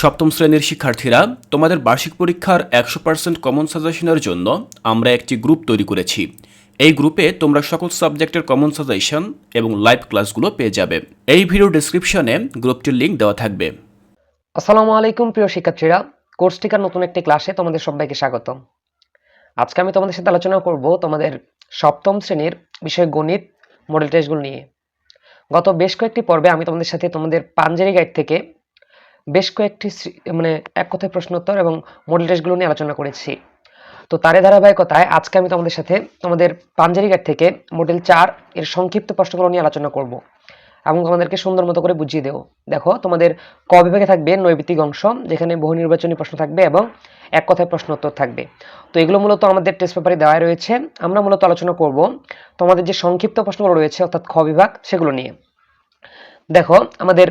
সপ্তম শ্রেণির শিক্ষার্থীরা তোমাদের বার্ষিক পরীক্ষার একশো পার্সেন্ট কমন সাজেশনের জন্য আমরা একটি গ্রুপ তৈরি করেছি। এই গ্রুপে তোমরা সকল সাবজেক্টের কমন সাজেশন এবং লাইভ ক্লাসগুলো পেয়ে যাবে। এই ভিডিও ডিসক্রিপশনে গ্রুপটির লিঙ্ক দেওয়া থাকবে। আসসালামু আলাইকুম, প্রিয় শিক্ষার্থীরা। কোর্স টিকার নতুন একটি ক্লাসে তোমাদের সবাইকে স্বাগত আজকে আমি তোমাদের সাথে আলোচনা করব তোমাদের সপ্তম শ্রেণির বিষয় গণিত মডেল টেস্টগুলো নিয়ে। গত বেশ কয়েকটি পর্বে আমি তোমাদের সাথে তোমাদের পাঞ্জেরি গাইড থেকে বেশ কয়েকটি মানে এক কথায় প্রশ্নোত্তর এবং মডেল টেস্টগুলো নিয়ে আলোচনা করেছি। তো তারে ধারাবাহিকতায় আজকে আমি তোমাদের সাথে তোমাদের পাঞ্জেরি গাইড থেকে মডেল চার এর সংক্ষিপ্ত প্রশ্নগুলো নিয়ে আলোচনা করব এবং তোমাদেরকে সুন্দর মতো করে বুঝিয়ে দেবো। দেখো, তোমাদের ক বিভাগে থাকবে নৈবিত্তিক অংশ, যেখানে বহু নির্বাচনী প্রশ্ন থাকবে এবং এক কথায় প্রশ্ন উত্তর থাকবে। তো এগুলো মূলত আমাদের টেস্ট পেপারে দেওয়া রয়েছে। আমরা মূলত আলোচনা করব তোমাদের যে সংক্ষিপ্ত প্রশ্নগুলো রয়েছে, অর্থাৎ খ বিভাগ, সেগুলো নিয়ে। দেখো, আমাদের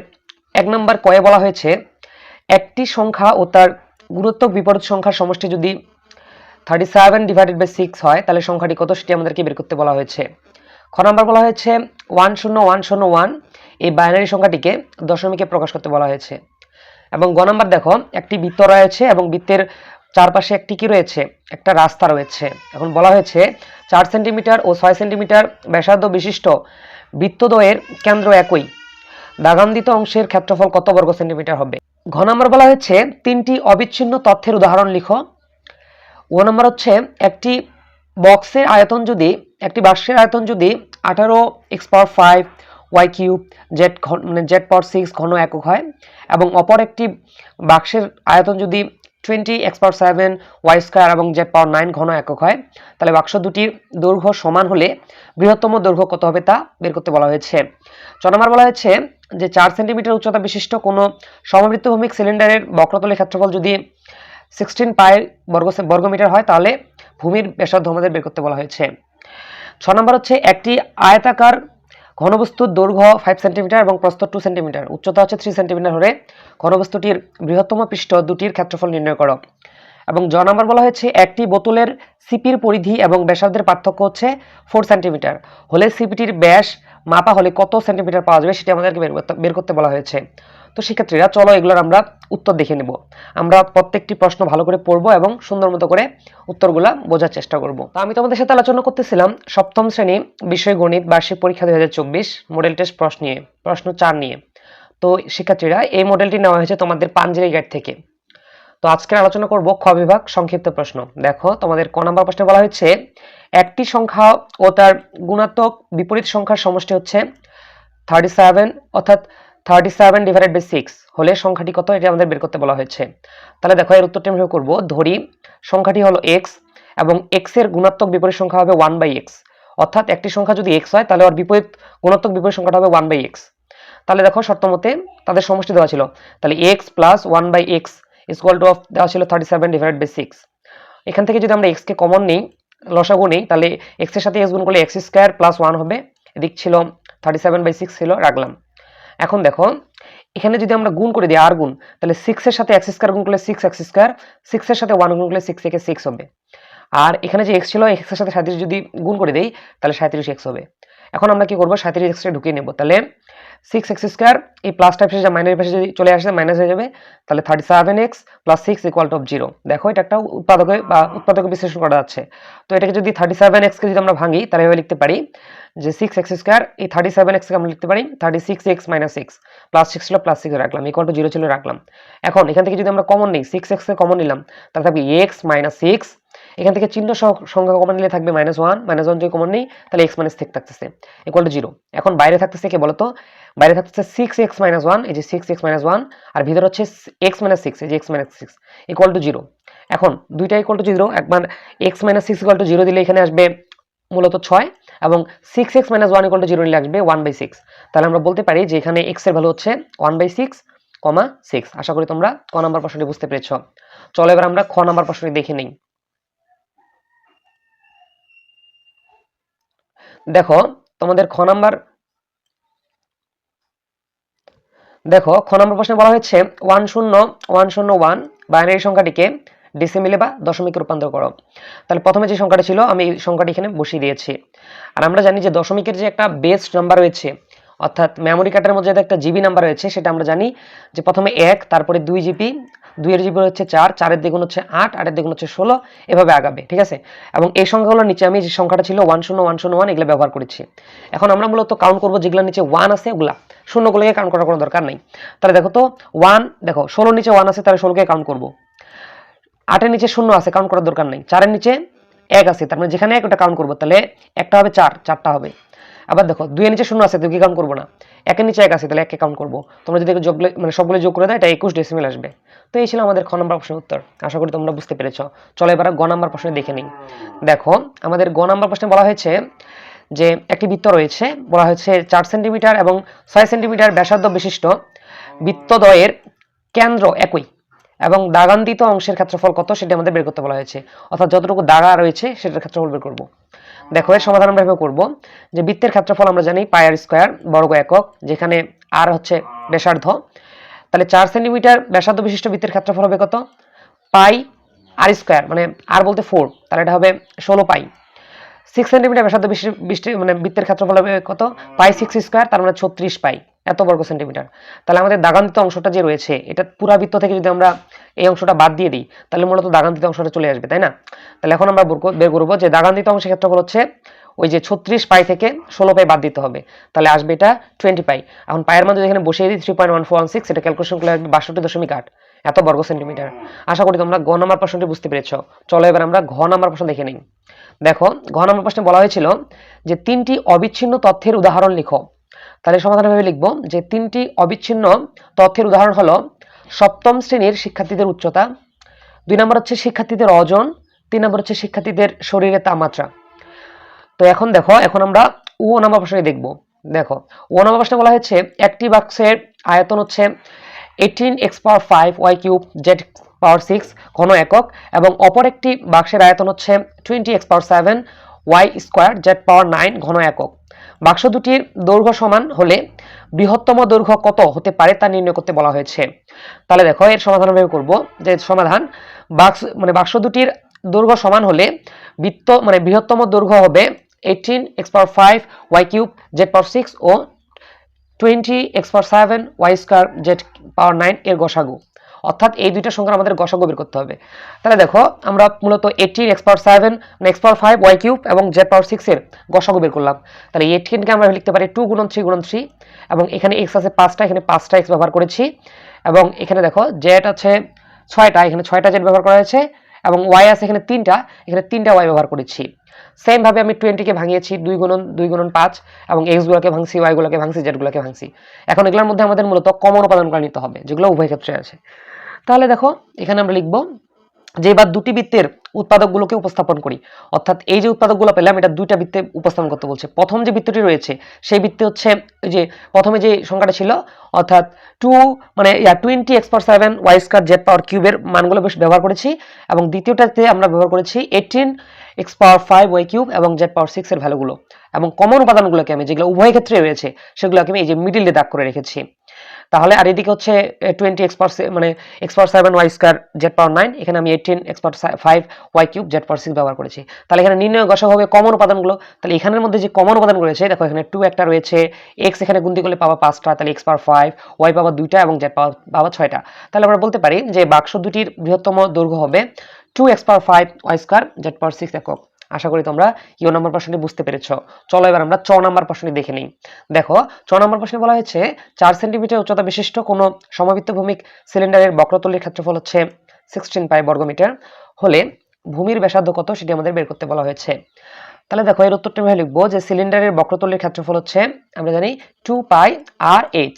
এক নম্বর কয়ে বলা হয়েছে, একটি সংখ্যা ও তার গুরুত্ব বিপরীত সংখ্যার সমষ্টি যদি thirty seven divided by six হয়, তাহলে সংখ্যাটি কত সেটি আমাদেরকে বের করতে বলা হয়েছে। খ নম্বর বলা হয়েছে ওয়ান শূন্য ওয়ান শূন্য ওয়ান এই বাইনারি সংখ্যাটিকে দশমিকে প্রকাশ করতে বলা হয়েছে। এবং গ নম্বর দেখো, একটি বৃত্ত রয়েছে এবং বৃত্তের চারপাশে একটি কি রয়েছে? একটা রাস্তা রয়েছে। এখন বলা হয়েছে, চার সেন্টিমিটার ও ছয় সেন্টিমিটার ব্যাসার্ধ বিশিষ্ট বৃত্তদ্বয়ের কেন্দ্র একই। দাগান্বিত অংশের ক্ষেত্রফল কত বর্গ সেন্টিমিটার হবে? ঘ নম্বর বলা হয়েছে, তিনটি অবিচ্ছিন্ন তথ্যের উদাহরণ লিখো। ও নম্বর হচ্ছে, একটি বক্সের আয়তন যদি, একটি বাক্সের আয়তন যদি আঠারো X power five Y cube Z মানে জেড পাওয়ার সিক্স ঘন একক হয় এবং অপর একটি বাক্সের আয়তন যদি twenty, X power seven, Y square এবং জেড পাওয়ার নাইন ঘন একক হয়। তাহলে বাক্স দুটির দৈর্ঘ্য সমান হলে বৃহত্তম দৈর্ঘ্য কত হবে তা বের করতে বলা হয়েছে। ছ নম্বর বলা হয়েছে যে চার সেন্টিমিটার উচ্চতা বিশিষ্ট কোনো সমবৃত্তভূমিক সিলিন্ডারের বক্রতলের ক্ষেত্রফল যদি সিক্সটিন পাই বর্গ বর্গমিটার হয়, তাহলে ভূমির ব্যাসার্ধ আমাদের বের করতে বলা হয়েছে। ছ নম্বর হচ্ছে একটি আয়তাকার ঘনবস্তুর দৈর্ঘ্য ফাইভ সেন্টিমিটার এবং প্রস্থ টু সেন্টিমিটার উচ্চতা হচ্ছে থ্রি সেন্টিমিটার হলে ঘনবস্তুটির বৃহত্তম পৃষ্ঠ দুটির ক্ষেত্রফল নির্ণয় করো। এবং জ নাম্বার বলা হয়েছে, একটি বোতলের সিপির পরিধি এবং ব্যাসার্ধের পার্থক্য হচ্ছে ফোর সেন্টিমিটার হলে সিপিটির ব্যাস মাপা হলে কত সেন্টিমিটার পাওয়া যাবে সেটি আমাদেরকে বের করতে বলা হয়েছে। তো শিক্ষার্থীরা চলো এগুলোর আমরা উত্তর দেখে নেব। আমরা প্রত্যেকটি প্রশ্ন ভালো করে পড়ব এবং সুন্দর মতো করে উত্তরগুলা বোঝার চেষ্টা করব। তো আমি তোমাদের সাথে আলোচনা করতেছিলাম সপ্তম শ্রেণি বিষয় গণিত বার্ষিক পরীক্ষা দুই হাজার চব্বিশ মডেল টেস্ট প্রশ্ন নিয়ে, প্রশ্ন চার নিয়ে। তো শিক্ষার্থীরা এই মডেলটি নেওয়া হয়েছে তোমাদের পাঞ্জেরি গাইড থেকে। তো আজকে আলোচনা করব খ বিভাগ সংক্ষিপ্ত প্রশ্ন। দেখো, তোমাদের ক নম্বর প্রশ্নে বলা হয়েছে, একটি সংখ্যা ও তার গুণাত্মক বিপরীত সংখ্যার সমষ্টি হচ্ছে থার্টি সেভেন অর্থাৎ thirty seven divided by six হলে সংখ্যাটি কত? এটা আমাদের বের করতে বলা হয়েছে। তাহলে দেখো, এর উত্তরটি আমরা করব, ধরি সংখ্যাটি হলো এক্স এবং এক্সের গুণাত্মক বিপরীত সংখ্যা হবে ওয়ান বাই এক্স অর্থাৎ একটি সংখ্যা যদি এক্স হয়, তাহলে ওর বিপরীত গুণাত্মক বিপরীত সংখ্যাটা হবে ওয়ান বাই এক্স তাহলে দেখো শর্ত মতে তাদের সমষ্টি দেওয়া ছিল। তাহলে X plus one by X equal to of দেওয়া ছিল thirty seven divide by six এখান থেকে যদি আমরা এক্সকে কমন নিই, লসাগু নিই, তাহলে এক্সের সাথে এক্স গুণ করলে এক্স স্কোয়ার প্লাস ওয়ান হবে। এদিক ছিল থার্টি সেভেন বাই সিক্স ছিল, রাখলাম। এখন দেখো, এখানে যদি আমরা গুণ করে দিই আর গুণ, তাহলে সিক্স এর সাথে এক্স স্কোয়ার গুণ করলে সিক্স এক্স স্কোয়ার সিক্স এর সাথে ওয়ান গুণ করলে সিক্স থেকে সিক্স হবে। আর এখানে যে এক্স ছিল এক্সের সাথে সাঁত্রিশ যদি গুণ করে দেই, তাহলে সাঁত্রিশ এক্স হবে। এখন আমরা কি করব? সাঁত্রিশ এক্সটা ঢুকিয়ে নেব। তাহলে সিক্স এক্স স্কোয়ার এই প্লাস টাইপ শেষে মাইনাস পাশে যদি চলে আসে মাইনাস হয়ে যাবে, তাহলে thirty seven X plus six equal to of zero দেখো, এটা একটা উৎপাদকে বা উৎপাদকে বিশ্লেষণ করা যাচ্ছে। তো এটাকে যদি থার্টি সেভেন এক্সকে যদি আমরা ভাঙি, তাহলে এভাবে লিখতে পারি যে সিক্স এক্স স্কোয়ার এই থার্টি সেভেন এক্সকে আমরা লিখতে পারি thirty six X minus six plus six ছিল প্লাস সিক্স রাখলাম ইকুয়াল টু জিরো ছিল, রাখলাম। এখন এখান থেকে যদি আমরা কমন নিই সিক্স এক্সকে কমন নিলাম, তাহলে থাকবে এক্স মাইনাস সিক্স এখান থেকে চিহ্ন সংখ্যা কমন নিলে থাকবে মাইনাস ওয়ান মাইনাস ওয়ান যদি কমন নেই, তাহলে এক্স মাইনাস সিক্স থাকতেছে ইকুয়াল টু জিরো এখন বাইরে থাকতেছে কে বলতো? বাইরে থাকতেছে সিক্স এক্স মাইনাস ওয়ান এই যে সিক্স এক্স মাইনাস ওয়ান আর ভিতরে হচ্ছে এক্স মাইনাস সিক্স এই যে X minus six equal to zero এখন দুইটা ইকুয়াল টু জিরো একবার X minus six equal to zero দিলে এখানে আসবে মূলত ছয়, এবং six X minus one equal to zero নিলে আসবে ওয়ান বাই সিক্স তাহলে আমরা বলতে পারি যে এখানে এক্সের ভ্যালু হচ্ছে one by six comma six আশা করি তোমরা ক নাম্বার প্রশ্নটি বুঝতে পেরেছ। চলো এবার আমরা খ নাম্বার প্রশ্নটি দেখে নিই। দেখো, তোমাদের খ নাম্বার, দেখো, খ নম্বর প্রশ্নে বলা হয়েছে, ওয়ান শূন্য ওয়ান শূন্য ওয়ান বাইনারি সংখ্যাটিকে ডিসিমিলে বা দশমিকে রূপান্তর করো। তাহলে প্রথমে যে সংখ্যাটা ছিল, আমি এই সংখ্যাটি এখানে বসিয়ে দিয়েছি। আর আমরা জানি যে দশমিকের যে একটা বেস্ট নাম্বার রয়েছে, অর্থাৎ মেমোরি কার্ডের মধ্যে একটা জিবি নাম্বার রয়েছে, সেটা আমরা জানি যে প্রথমে এক, তারপরে দুই জিবি দুইয়ের জিবি হচ্ছে চার, চারের দ্বিগুণ হচ্ছে আট, আটের দ্বিগুণ হচ্ছে ষোলো, এভাবে আগাবে, ঠিক আছে? এবং এই সংখ্যাগুলোর নিচে আমি যে সংখ্যাটা ছিল ওয়ান শূন্য ওয়ান শূন্য ওয়ান এগুলো ব্যবহার করেছি। এখন আমরা মূলত কাউন্ট করব যেগুলোর নিচে ওয়ান আছে, ওগুলা। শূন্যগুলোকে কাউন্ট করার কোনো দরকার নেই। তাহলে দেখো তো ওয়ান দেখো, ষোলোর নিচে ওয়ান আছে, তাহলে ষোলোকে কাউন্ট করব। আটের নিচে শূন্য আছে কাউন্ট করার দরকার নেই। চারের নিচে এক আছে, তার মানে যেখানে এক, ওটা কাউন্ট করব। তাহলে একটা হবে চার, চারটা হবে। আবার দেখো দুইয়ের নিচে শূন্য আছে তুই কি কাউন্ট করব না? একের নিচে এক আছে, তাহলে একে কাউন্ট করব। তোমরা যদি যোগ মানে সবগুলো যোগ করে দেয় এটা একুশ ডেসিমেল আসবে। তো এই ছিল আমাদের খ নম্বর প্রশ্নের উত্তর। আশা করি তোমরা বুঝতে পেরেছ। চলো এবার গ নম্বর প্রশ্নে দেখে নিই। দেখো, আমাদের গ নম্বর প্রশ্নে বলা হয়েছে যে, একটি বৃত্ত রয়েছে, বলা হয়েছে চার সেন্টিমিটার এবং ছয় সেন্টিমিটার ব্যাসার্ধ বিশিষ্ট বৃত্তদ্বয়ের কেন্দ্র একই এবং দাগান্তিত অংশের ক্ষেত্রফল কত সেটা আমাদের বের করতে বলা হয়েছে। অর্থাৎ যতটুকু দাগা রয়েছে, সেটার ক্ষেত্রফল বের করব। দেখো, এর সমাধান আমরা এভাবে করব যে বৃত্তের ক্ষেত্রফল আমরা জানি পায়ার স্কোয়ার বর্গ একক, যেখানে আর হচ্ছে ব্যাসার্ধ। তাহলে চার সেন্টিমিটার ব্যাসার্ধ বিশিষ্ট বৃত্তের ক্ষেত্রফল হবে কত? পাই আর স্কোয়ার মানে আর বলতে ফোর তাহলে এটা হবে ষোলো পাই। সিক্স সেন্টিমিটার ব্যাসার্ধ বৃষ্টি মানে বৃত্তের ক্ষেত্রফল হবে কত? পাই সিক্স স্কোয়ার তার মানে ছত্রিশ পাই। এত বর্গ সেন্টিমিটার তাহলে আমাদের দাগান্তিত অংশটা যে রয়েছে, এটা পুরা বৃত্ত থেকে যদি আমরা এই অংশটা বাদ দিয়ে দিই, তাহলে মূলত দাগান্তিত অংশটা চলে আসবে, তাই না? তাহলে এখন আমরা বের করব যে দাগান্তিত অংশের ক্ষেত্রফল হচ্ছে ওই যে ছত্রিশ পাই থেকে ষোলো পাই বাদ দিতে হবে। তাহলে আসবে এটা টোয়েন্টি পাই। এখন পায়ের মধ্যে যেখানে বসিয়ে দিই three point one four six এটা ক্যালকুলেশন করলে আসবে বাষট্টি দশমিক আট। এত বর্গ সেন্টিমিটার। আশা করি তোমরা গ নাম্বার প্রশ্নটি বুঝতে পেরেছ। চলো এবার আমরা ঘ নাম্বার প্রশ্ন দেখে নিই। দেখো ঘ নম্বর প্রশ্নে বলা হয়েছিল যে তিনটি অবিচ্ছিন্ন তথ্যের উদাহরণ লিখো। তাহলে সমাধানভাবে লিখব যে তিনটি অবিচ্ছিন্ন তথ্যের উদাহরণ হলো সপ্তম শ্রেণির শিক্ষার্থীদের উচ্চতা দুই নম্বর হচ্ছে শিক্ষার্থীদের ওজন তিন নম্বর হচ্ছে শিক্ষার্থীদের শরীরের তাপমাত্রা। তো এখন দেখো এখন আমরা ও নাম্বার প্রশ্নে দেখব। দেখো ও নাম্বার প্রশ্নে বলা হয়েছে একটি বাক্সের আয়তন হচ্ছে eighteen X power five Y cube Z power six ঘন একক এবং অপর একটি বাক্সের আয়তন হচ্ছে twenty X power seven Y square Z power nine ঘন একক। বাক্স দুটির দৈর্ঘ্য সমান হলে বৃহত্তম দৈর্ঘ্য কত হতে পারে তা নির্ণয় করতে বলা হয়েছে। তাহলে দেখো, এর সমাধান আমি করব। যে সমাধান, বাক্স মানে বাক্স দুটির দৈর্ঘ্য সমান হলে বৃত্ত মানে বৃহত্তম দৈর্ঘ্য হবে eighteen X power five Y cube Z power six ও twenty, X power seven, Y square, Z power nine এর গসাগু। অর্থাৎ এই দুইটা সংখ্যার আমাদের গসাগু বের করতে হবে। তাহলে দেখো, আমরা মূলত eighteen X power seven, X power five, Y cube এবং জেড পাওয়ার সিক্সের গসাগু বের করলাম। তাহলে এইটিনকে আমরা লিখতে পারি টু গুণন থ্রি গুণন থ্রি এবং এখানে এক্স আছে পাঁচটা, এখানে পাঁচটা এক্স ব্যবহার করেছি। এবং এখানে দেখো, জেড আছে ছয়টা, এখানে ছয়টা জেড ব্যবহার করা হয়েছে। এবং ওয়াই আছে এখানে তিনটা এখানে তিনটা ওয়াই ব্যবহার করেছি। সেম ভাবে আমি টোয়েন্টিকে ভাঙিয়েছি, দুই গুণন দুই গুণন পাঁচ, এবং এক্স গুলোকে ভাঙছি ওয়াই গুলোকে ভাঙছি জেড গুলোকে ভাঙছি। এখন এগুলোর মধ্যে আমাদের মূলত কমন উপাদানগুলো নিতে হবে, যেগুলো উভয় ক্ষেত্রে আছে। তাহলে দেখো, এখানে আমরা লিখব যে এবার দুটি বৃত্তের উৎপাদকগুলোকে উপস্থাপন করি। অর্থাৎ এই যে উৎপাদকগুলো পেলাম, এটা দুইটা বৃত্তে উপস্থাপন করতে বলছে। প্রথম যে বৃত্তটি রয়েছে, সেই বৃত্তে হচ্ছে যে প্রথমে যে সংখ্যাটা ছিল, অর্থাৎ টু মানে twenty X power seven Y square Z power কিউবের মানগুলো বেশ ব্যবহার করেছি। এবং দ্বিতীয়টাতে আমরা ব্যবহার করেছি eighteen X power five Y cube এবং জেড পাওয়ার সিক্স এর ভ্যালুগুলো এবং কমন উপাদানগুলোকে আমি, যেগুলো উভয় ক্ষেত্রে রয়েছে, সেগুলোকে আমি এই যে মিডিলে দাগ করে রেখেছি। তাহলে, আর এদিকে হচ্ছে টোয়েন্টি এক্স পাওয়ার মানে X power seven Y square Z power nine এখানে আমি eighteen X power five Y cube Z power six ব্যবহার করেছি। তাহলে এখানে নির্ণয় গসক হবে কমন উপাদানগুলো। তাহলে এখানের মধ্যে যে কমন উপাদান রয়েছে, দেখো এখানে টু একটা রয়েছে এক্স এখানে গুনতি করলে পাওয়া পাঁচটা, তাহলে এক্স পাওয়ার ফাইভ ওয়াই পাবা দুইটা এবং জেড পাওয়া পাবা ছয়টা। তাহলে আমরা বলতে পারি যে বাক্স দুটির বৃহত্তম দৈর্ঘ্য হবে two X power five Y square Z power six একক আশা করি তোমরা ইউ নম্বর প্রশ্নটি বুঝতে পেরেছ। চলো এবার আমরা চ নম্বর প্রশ্নটি দেখে নিই। দেখো ছ নম্বর প্রশ্নে বলা হয়েছে, চার সেন্টিমিটার উচ্চতা বিশিষ্ট কোনো সমবৃত্ত ভূমিক সিলিন্ডারের বক্রতলের ক্ষেত্রফল হচ্ছে সিক্সটিন পাই বর্গমিটার, হলে ভূমির ব্যাসার্ধ কত সেটি আমাদের বের করতে বলা হয়েছে। তাহলে দেখো, এর উত্তরটি আমি লিখব যে সিলিন্ডারের বক্রতলের ক্ষেত্রফল হচ্ছে, আমরা জানি টু পাই আর এইচ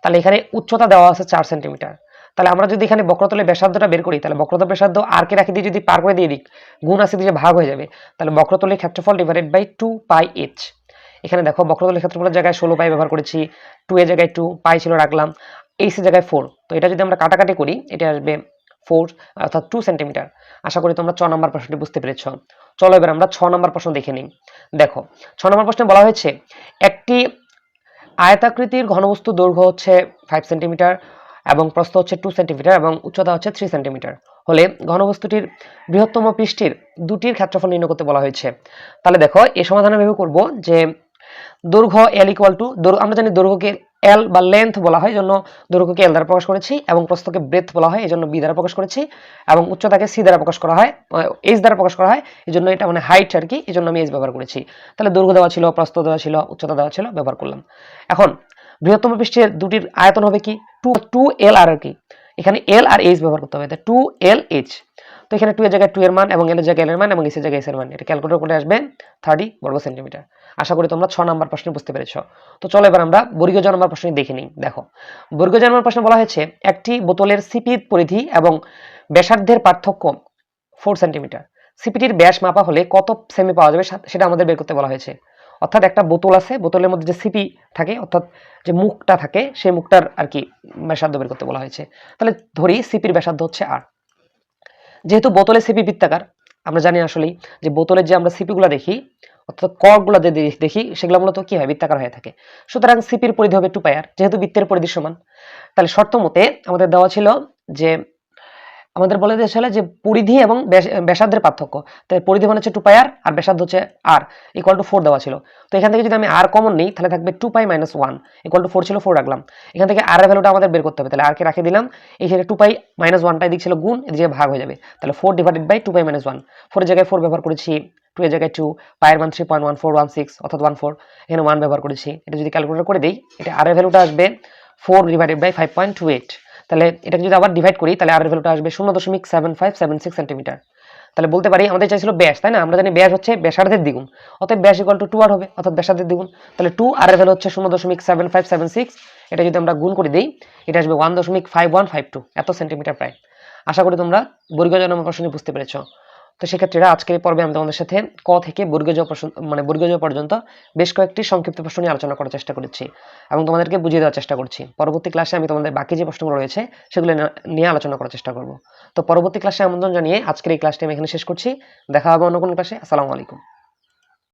তাহলে এখানে উচ্চতা দেওয়া আছে চার সেন্টিমিটার। তাহলে আমরা যদি এখানে বক্রতলের ব্যাসার্ধটা বের করি, তাহলে বক্রতল আর কে রাখি দিয়ে যদি পার করে দিয়ে দিই, গুণ আছে দিয়ে ভাগ হয়ে যাবে, তাহলে বক্রতলের ক্ষেত্রফল divided by two pi H এখানে দেখো বক্রতলের ক্ষেত্রফলের জায়গায় ষোলো পাই ব্যবহার করেছি টু এর জায়গায় টু পাই ছিল রাখলাম এইচ এর জায়গায় ফোর তো এটা যদি আমরা কাটাকাটি করি, এটা আসবে ফোর অর্থাৎ টু সেন্টিমিটার আশা করি তোমরা ছ নম্বর প্রশ্নটি বুঝতে পেরেছ। চলো এবার আমরা ছ নম্বর প্রশ্ন দেখে নিই। দেখো, ছ নম্বর প্রশ্নে বলা হয়েছে, একটি আয়তাকৃতির ঘনবস্তু দৈর্ঘ্য হচ্ছে ফাইভ সেন্টিমিটার এবং প্রস্থ হচ্ছে টু সেন্টিমিটার এবং উচ্চতা হচ্ছে থ্রি সেন্টিমিটার হলে ঘনবস্তুটির বৃহত্তম পৃষ্ঠের দুটির ক্ষেত্রফল নির্ণয় করতে বলা হয়েছে। তাহলে দেখো এই সমাধানে ভেবে করব যে দৈর্ঘ্য এল ইকুয়াল টু আমরা জানি দৈর্ঘ্যকে এল বা লেন্থ বলা হয় জন্য দৈর্ঘ্যকে এল দ্বারা প্রকাশ করেছি এবং প্রস্থকে ব্রেথ বলা হয়, এই জন্য বি দ্বারা প্রকাশ করেছি এবং উচ্চতাকে সি দ্বারা প্রকাশ করা হয় এইচ দ্বারা প্রকাশ করা হয়, এই জন্য এটা মানে হাইট আর কি, এই জন্য আমি এইচ ব্যবহার করেছি। তাহলে দৈর্ঘ্য দেওয়া ছিল, প্রস্থ দেওয়া ছিল, উচ্চতা দেওয়া ছিল, ব্যবহার করলাম। এখন বৃহত্তম পৃষ্ঠের দুটির আয়তন হবে কি? টু টু এল আর কি এখানে এল আর এইচ ব্যবহার করতে হবে। টু এল এইচ তো এখানে টু এর জায়গায় টু এর মান এবং এল এর জায়গায় এল এর মান এবং এস এর জায়গায় এস এর মান। এটা ক্যালকুলেটর করে আসবে থার্টি বর্গ সেন্টিমিটার আশা করি তোমরা ছ নম্বর প্রশ্নে বুঝতে পেরেছ। তো চলো এবার আমরা বর্গীয় জ নম্বর প্রশ্নে দেখে নিই। দেখো, বর্গীয় জ নম্বর প্রশ্নে বলা হয়েছে একটি বোতলের সিপির পরিধি এবং ব্যাসার্ধের পার্থক্য ফোর সেন্টিমিটার সিপিটির ব্যাস মাপা হলে কত সেমি পাওয়া যাবে সেটা আমাদের বের করতে বলা হয়েছে। অর্থাৎ একটা বোতল আছে, বোতলের মধ্যে যে সিপি থাকে, অর্থাৎ যে মুখটা থাকে, সেই মুখটার আর কি ব্যাসার্ধ বের করতে বলা হয়েছে। তাহলে ধরি সিপির ব্যাসার্ধ হচ্ছে আর। যেহেতু বোতলে সিপি বৃত্তাকার, আমরা জানি আসলেই যে বোতলের যে আমরা সিপিগুলো দেখি, অর্থাৎ কর্কগুলো যে দেখি, সেগুলো মূলত কি হয়? বৃত্তাকার হয়ে থাকে। সুতরাং সিপির পরিধি হবে টু পায়ার যেহেতু বৃত্তের পরিধি সমান, তাহলে শর্ত মতে আমাদের দেওয়া ছিল যে আমাদের বলে দিয়েছিল যে পরিধি এবং ব্যাস- ব্যাসার্ধের পার্থক্য। তাই পরিধি মানে হচ্ছে টু পাই আর আর ব্যাসার্ধ হচ্ছে আর ইকুয়াল টু ফোর দেওয়া ছিল। তো এখান থেকে যদি আমি আর কমন নিই, তাহলে থাকবে two pi minus one equal to four ছিল ফোর রাখলাম। এখান থেকে আর ভ্যালুটা আমাদের বের করতে হবে। তাহলে আরকে রাখে দিলাম। এখানে টু পাই মাইনাস ওয়ানটা এদিক ছিল গুণ, এদিকে ভাগ হয়ে যাবে। তাহলে four divided by two pi minus one ফোরের জায়গায় ফোর ব্যবহার করেছি টু এর জায়গায় টু পায়ের মান three point one four one six অর্থাৎ ওয়ান ফোর এখানে ওয়ান ব্যবহার করেছি। এটা যদি ক্যালকুলেটর করে দিই, এটা আর ভ্যালুটা আসবে four divided by five point two eight তাহলে এটাকে যদি আবার ডিভাইড করি, তাহলে আর ভ্যালুটা আসবে শূন্য দশমিক seven five seven six centimetre তাহলে বলতে পারি, আমাদের চাইছিল ব্যাস, তাই না? আমরা জানি ব্যাস হচ্ছে ব্যাসার্ধের দ্বিগুণ। অতএব ব্যাস ইকুয়াল টু টু আর হবে, অর্থাৎ ব্যাসার্ধের দ্বিগুণ। তাহলে টু আর ভ্যালু হচ্ছে শূন্য দশমিক সেভেন ফাইভ সেভেন সিক্স এটা যদি আমরা গুণ করে দিই, এটা আসবে ওয়ান দশমিক ফাইভ ওয়ান ফাইভ টু এত সেন্টিমিটার প্রায়। আশা করি তোমরা বর্গীয় জন্ম প্রশ্নে বুঝতে পেরেছ। তো সেক্ষেত্রে আজকের পর্বে আমি তোমাদের সাথে ক থেকে বর্গজ মানে বর্গজ পর্যন্ত বেশ কয়েকটি সংক্ষিপ্ত প্রশ্ন নিয়ে আলোচনা করার চেষ্টা করেছি এবং তোমাদেরকে বুঝিয়ে দেওয়ার চেষ্টা করছি। পরবর্তী ক্লাসে আমি তোমাদের বাকি যে প্রশ্নগুলো রয়েছে সেগুলো নিয়ে আলোচনা করার চেষ্টা করব। তো পরবর্তী ক্লাসে আমন্ত্রণ জানিয়ে আজকের এই ক্লাসটি আমি এখানে শেষ করছি। দেখা হবে অন্য কোনো ক্লাসে আসসালামু আলাইকুম।